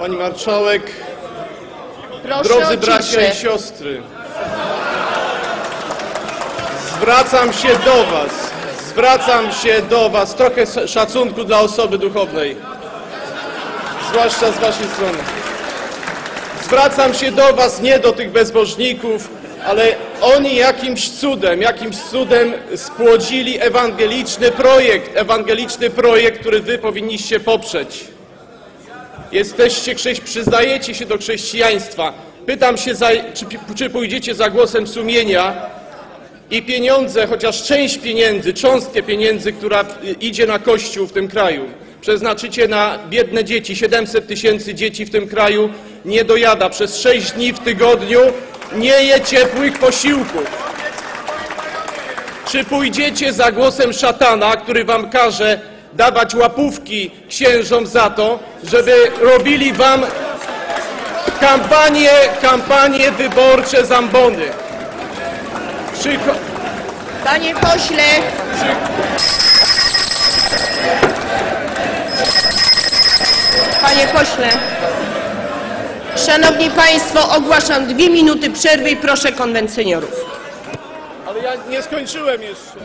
Pani marszałek, Proszę drodzy bracia i siostry, zwracam się do Was, zwracam się do Was, trochę szacunku dla osoby duchownej, zwłaszcza z Waszej strony. Zwracam się do Was, nie do tych bezbożników, ale oni jakimś cudem, jakimś cudem spłodzili ewangeliczny projekt, ewangeliczny projekt, który Wy powinniście poprzeć. Jesteście, chrześ- przyznajecie się do chrześcijaństwa. Pytam się, za, czy, czy pójdziecie za głosem sumienia i pieniądze, chociaż część pieniędzy, cząstkę pieniędzy, która idzie na Kościół w tym kraju, przeznaczycie na biedne dzieci. 700 tysięcy dzieci w tym kraju nie dojada przez 6 dni w tygodniu, nie je ciepłych posiłków. Czy pójdziecie za głosem szatana, który wam każe dawać łapówki księżom za to, żeby robili wam kampanie, kampanie wyborcze zambony? Czy, Panie pośle, panie pośle. Szanowni Państwo, ogłaszam dwie minuty przerwy i proszę konwent seniorów. ale ja nie skończyłem jeszcze.